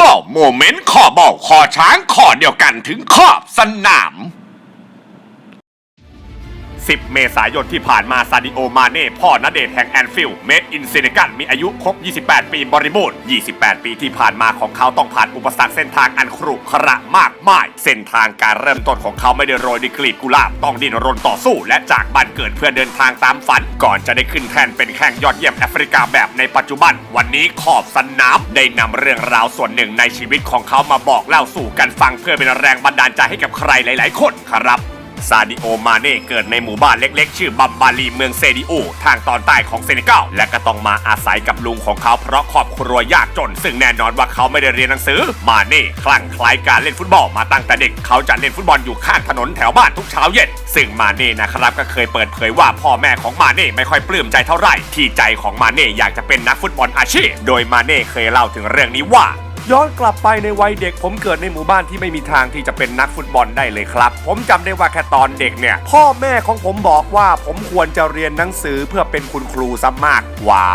บอลโมเมนต์ขอบอลขอช้างขอเดียวกันถึงขอบสนาม 10 เมษายนที่ผ่านมาซาดิโอมาเน่พ่อณเดชแห่งแอนฟิลด์เมดอินเซเนกัลมีอายุครบ 28 ปีบริบูรณ์ 28 ปีที่ผ่านมาของเขาต้องผ่านอุปสรรคเส้นทางอันขรุขระมากมาย เส้นทางการเริ่มต้นของเขาไม่ได้โรยด้วยกลีบกุหลาบต้องดิ้นรนต่อสู้ และจากบ้านเกิดเพื่อเดินทางตามฝัน ก่อนจะได้ขึ้นแท่นเป็นแข่งยอดเยี่ยมแอฟริกาแบบในปัจจุบัน วันนี้ขอบสนามได้นำเรื่องราวส่วนหนึ่งในชีวิตของเขามาบอกเล่าสู่กันฟังเพื่อเป็นแรงบันดาลใจให้กับใครหลาย ๆ คนครับ ซาดิโอมาเน่เกิดในหมู่บ้านเล็กๆ ชื่อบัมบาลีเมืองเซดิโอทางตอนใต้ของเซเนกัลและก็ต้องมาอาศัยกับลุงของเขาเพราะครอบครัวยากจน ซึ่งแน่นอนว่าเขาไม่ได้เรียนหนังสือ มาเน่คลั่งไคล้การเล่นฟุตบอลมาตั้งแต่เด็ก เขาจะเล่นฟุตบอลอยู่ข้างถนนแถวบ้านทุกเช้าเย็น ซึ่งมาเน่นะครับก็เคยเปิดเผยว่าพ่อแม่ของมาเน่ไม่ค่อยปลื้มใจเท่าไหร่ที่ใจของมาเน่อยากจะเป็นนักฟุตบอลอาชีพ โดยมาเน่เคยเล่าถึงเรื่องนี้ว่า ย้อนกลับไปในวัยเด็ก ผมเกิดในหมู่บ้านที่ไม่มีทางที่จะเป็นนักฟุตบอลได้เลยครับ ผมจำได้ว่าแค่ตอนเด็กเนี่ย พ่อแม่ของผมบอกว่าผมควรจะเรียนหนังสือเพื่อเป็นคุณครูซะมากกว่า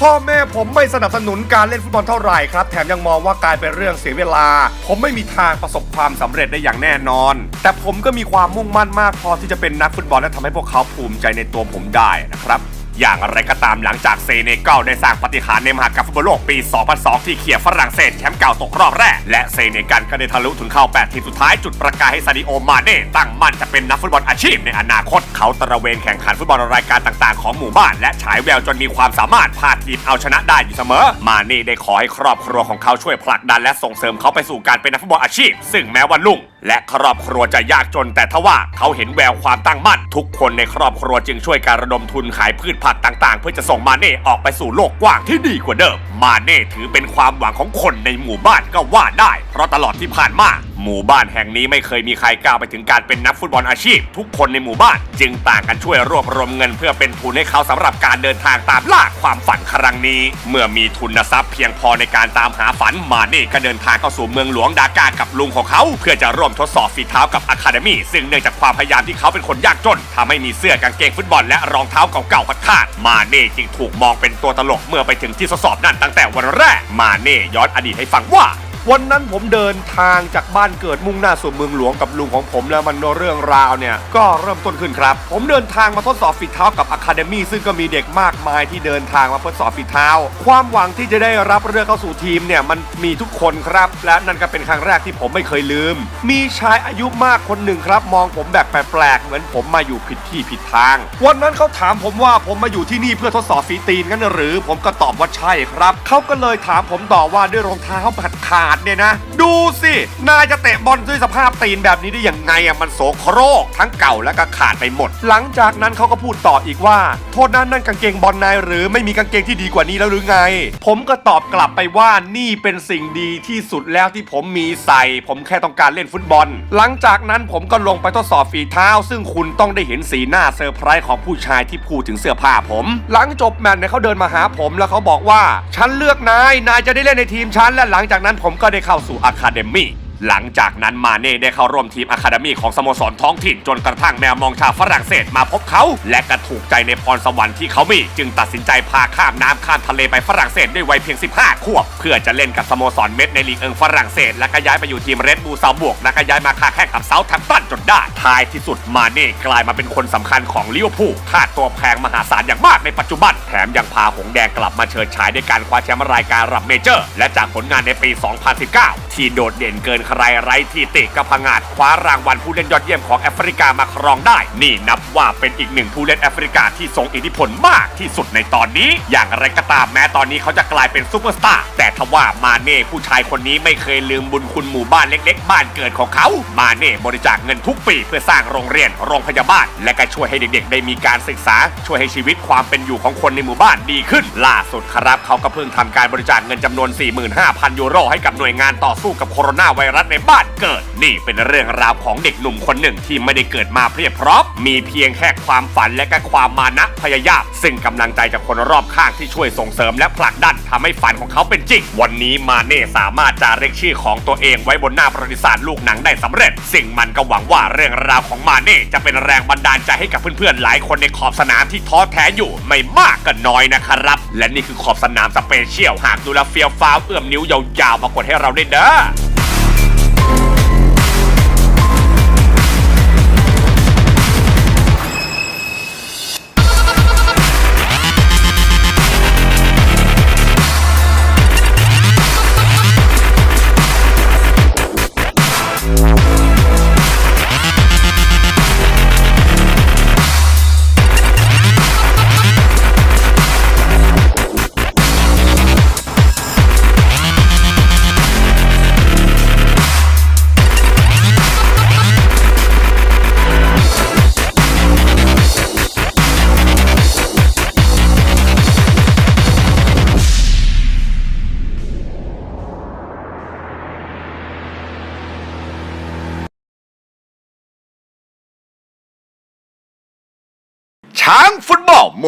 พ่อแม่ผมไม่สนับสนุนการเล่นฟุตบอลเท่าไหร่ครับ แถมยังมองว่ากลายเป็นเรื่องเสียเวลา ผมไม่มีทางประสบความสำเร็จได้อย่างแน่นอน แต่ผมก็มีความมุ่งมั่นมากพอที่จะเป็นนักฟุตบอลและทำให้พวกเขาภูมิใจในตัวผมได้นะครับ อย่างไรก็ตามหลังจากเซเนกัลได้สร้างปฏิหารในมหากรรมฟุตบอลโลกปี 2002 ที่เขี่ยฝรั่งเศสแชมป์เก่าตกรอบแรก และเซเนกัลก็ได้ทะลุถึงเข้า 8 ทีมสุดท้ายจุดประกายให้ซาดิโอมาเน่ตั้งมั่นจะเป็นนักฟุตบอลอาชีพในอนาคตเขาตระเวนแข่งขันฟุตบอลรายการต่างๆ ของหมู่บ้าน และฉายแววจนมีความสามารถพาทีมเอาชนะได้อยู่เสมอ มาเน่ได้ขอให้ครอบครัวของเขาช่วยผลักดันและส่งเสริมเขาไปสู่การเป็นนักฟุตบอลอาชีพ ซึ่งแม้ว่าลุง และครอบครัวจะยากจนแต่ทว่าเขาเห็นแววความตั้งมั่น ทุกคนในครอบครัวจึงช่วยการระดมทุนขายพืชผักต่างๆ เพื่อจะส่งมาเน่ออกไปสู่โลกกว้างที่ดีกว่าเดิม มาเน่ถือเป็นความหวังของคนในหมู่บ้านก็ว่าได้ เพราะตลอดที่ผ่านมา หมู่บ้านแห่งนี้ไม่เคยมีใครก้าวไปถึงการเป็นนักฟุตบอลอาชีพ ทุกคนในหมู่บ้าน จึงต่างกันช่วยรวบรวมเงินเพื่อเป็นทุนให้เขาสำหรับการเดินทางตามล่าความฝันครั้งนี้ เมื่อมีทุนทรัพย์เพียงพอในการตามหาฝันมาเน่ก็เดินทางเข้าสู่เมืองหลวงดากากับลุงของเขา เพื่อจะร่วมทดสอบฝีเท้ากับอะคาเดมี่ซึ่งเนื่องจากความพยายามที่เขาเป็นคนยากจนทำให้มีเสื้อกางเกงฟุตบอลและรองเท้าเก่าๆปัดขาดมาเน่จึงถูกมองเป็นตัวตลกเมื่อไปถึงที่ทดสอบนั่นตั้งแต่วันแรกมาเน่ย้อนอดีตให้ฟังว่า วันนั้นผมเดินทางจากบ้านเกิดมุ่งหน้าสู่เมืองหลวงกับลุงของผมแล้วมันเรื่องราวเนี่ย ก็เริ่มต้นขึ้นครับ ผมเดินทางมาทดสอบฝีเท้ากับอะคาเดมี่ซึ่งก็มีเด็กมากมายที่เดินทางมาทดสอบฝีเท้า ความหวังที่จะได้รับเลือกเข้าสู่ทีมเนี่ยมันมีทุกคนครับ และนั่นก็เป็นครั้งแรกที่ผมไม่เคยลืม มีชายอายุมากคนหนึ่งครับ มองผมแบบแปลกๆเหมือนผมมาอยู่ผิดที่ผิดทาง วันนั้นเขาถามผมว่าผมมาอยู่ที่นี่เพื่อทดสอบฝีตีนกันหรือ ผมก็ตอบว่าใช่ครับเขาก็เลยถามผมต่อว่าด้วยรองเท้าขาดขาดเนี่ยนะ ดูสิ นายจะเตะบอลด้วยสภาพตีนแบบนี้ได้ยังไงอะมันโสโครก ทั้งเก่าและก็ขาดไปหมด หลังจากนั้นเขาก็พูดต่ออีกว่า โทษนั้นนั่นกางเกงบอลนายหรือไม่มีกางเกงที่ดีกว่านี้แล้วหรือไง ผมก็ตอบกลับไปว่านี่เป็นสิ่งดีที่สุดแล้วที่ผมมีใส่ ผมแค่ต้องการเล่นฟุตบอล หลังจากนั้นผมก็ลงไปทดสอบฝีเท้า ซึ่งคุณต้องได้เห็นสีหน้าเซอร์ไพรส์ของผู้ชายที่พูดถึงเสื้อผ้าผม หลังจบแมตช์เนี่ยเขาเดินมาหาผมแล้วเขาบอกว่าฉันเลือกนายนายจะได้เล่นในทีมฉันและหลังจากนั้นผมก็ได้เข้าสู่อะคาเดมี่ หลังจากนั้นมาเน่ได้เข้าร่วมทีมอะคาเดมี่ของสโมสรท้องถิ่นจนกระทั่งแมวมองชาวฝรั่งเศสมาพบเขา และก็ถูกใจในพรสวรรค์ที่เขามี จึงตัดสินใจพาข้ามน้ำข้ามทะเลไปฝรั่งเศสด้วยวัยเพียง 15 ขวบ เพื่อจะเล่นกับสโมสรเม็ดในลีกเอิงฝรั่งเศส และก็ย้ายไปอยู่ทีมเรดบูลซาบวกและก็ย้ายมาค้าแข่งกับเซาท์แทมป์ตันจนได้ท้ายที่สุดมาเน่กลายมาเป็นคนสำคัญของลิเวอร์พูลค่าตัวแพงมหาศาลอย่างมากในปัจจุบันแถมยังพาหงส์แดงกลับมาเชิดฉายด้วยการคว้าแชมป์รายการระดับเมเจอร์ และจากผลงานในปี 2019 ที่โดดเด่นเกินใครไร้ที่ติกับพังาดคว้ารางวัลผู้เล่นยอดเยี่ยมของแอฟริกามาครองได้ นี่นับว่าเป็นอีกหนึ่งผู้เล่นแอฟริกาที่ทรงอิทธิพลมากที่สุดในตอนนี้ อย่างไรก็ตามแม้ตอนนี้เขาจะกลายเป็นซูเปอร์สตาร์แต่ทว่ามาเน่ผู้ชายคนนี้ไม่เคยลืมบุญคุณหมู่บ้านเล็ก ๆ บ้านเกิดของเขา มาเน่บริจาคเงินทุกปีเพื่อสร้างโรงเรียน โรงพยาบาล และก็ช่วยให้เด็กๆ ได้มีการศึกษา ช่วยให้ชีวิตความเป็นอยู่ของคนในหมู่บ้านดีขึ้น ล่าสุดครับเขาก็เพิ่งทำการบริจาคเงินจำนวน 45,000 ยูโรให้กับหน่วยงานต่อสู้กับโคโรนาไวรัฐในบ้านเกิด นี่เป็นเรื่องราวของเด็กหนุ่มคนหนึ่งที่ไม่ได้เกิดมาเพียบพร้อม มีเพียงแค่ความฝันและก็ความมานะพยายาม ซึ่งกำลังใจจากคนรอบข้างที่ช่วยส่งเสริมและผลักดันทำให้ฝันของเขาเป็นจริง วันนี้มาเน่สามารถจารึกชื่อของตัวเองไว้บนหน้าประวัติศาสตร์ลูกหนังได้สำเร็จ ซึ่งมันก็หวังว่าเรื่องราวของมาเน่จะเป็นแรงบันดาลใจให้กับเพื่อนๆหลายคนในขอบสนามที่ท้อแท้อยู่ไม่มากก็น้อยนะครับ และนี่คือขอบสนามสเปเชียลหากดูแลเฟียวฟ้าเอื้อมนิ้วยาวๆมากดให้เราได้เด้อ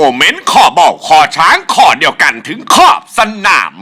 โมเมนต์ข้อเบาข้อช้างข้อเดียวกันถึงขอบสนาม